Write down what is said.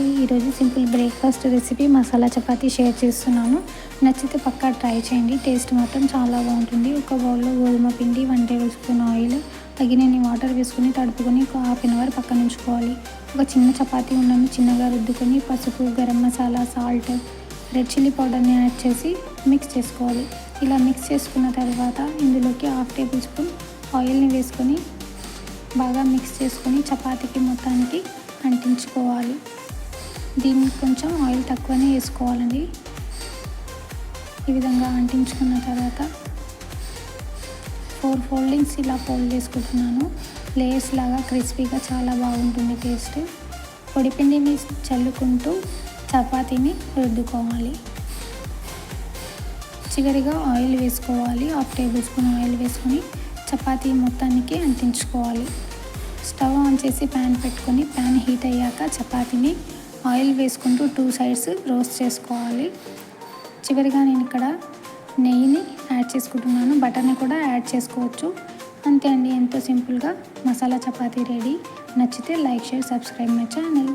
అండి ఈరోజు simple breakfast recipe masala chapati share చేస్తున్నాను. నచ్చితే పక్కా ట్రై చేయండి. టేస్ట్ మాత్రం చాలా బాగుంటుంది. ఒక బౌల్లో గోధుమ పిండి వన్ టేబుల్ స్పూన్ ఆయిల్ తగినన్ని వాటర్ వేసుకుని తడుపుకొని ఒక హాఫ్ అన్ అవర్ పక్కన ఉంచుకోవాలి. ఒక చిన్న చపాతీ ఉండను చిన్నగా రుద్దుకొని పసుపు garam masala salt red chilli పౌడర్ని యాడ్ చేసి మిక్స్ చేసుకోవాలి. ఇలా మిక్స్ చేసుకున్న తర్వాత ఇందులోకి హాఫ్ టేబుల్ స్పూన్ ఆయిల్ని వేసుకొని బాగా మిక్స్ చేసుకొని చపాతీకి మొత్తానికి అంటించుకోవాలి. దీనికి కొంచెం ఆయిల్ తక్కువనే వేసుకోవాలండి. ఈ విధంగా అంటించుకున్న తర్వాత ఫోర్ ఫోల్డింగ్స్ ఇలా ఫోల్డ్ చేసుకుంటున్నాను. లేయర్స్ లాగా క్రిస్పీగా చాలా బాగుంటుంది టేస్ట్ పొడిపిండిని చల్లుకుంటూ చపాతీని రుద్దుకోవాలి. చివరిగా ఆయిల్ వేసుకోవాలి. హాఫ్ టేబుల్ స్పూన్ ఆయిల్ వేసుకొని చపాతీ మొత్తానికి అంటించుకోవాలి. స్టవ్ ఆన్ చేసి ప్యాన్ పెట్టుకొని ప్యాన్ హీట్ అయ్యాక చపాతీని ఆయిల్ వేసుకుంటూ టూ సైడ్స్ రోస్ట్ చేసుకోవాలి. చివరిగా నేను ఇక్కడ నెయ్యిని యాడ్ చేసుకుంటున్నాను. బటర్ని కూడా యాడ్ చేసుకోవచ్చు. అంతే అండి ఎంతో సింపుల్గా మసాలా చపాతీ రెడీ. నచ్చితే like share subscribe my channel.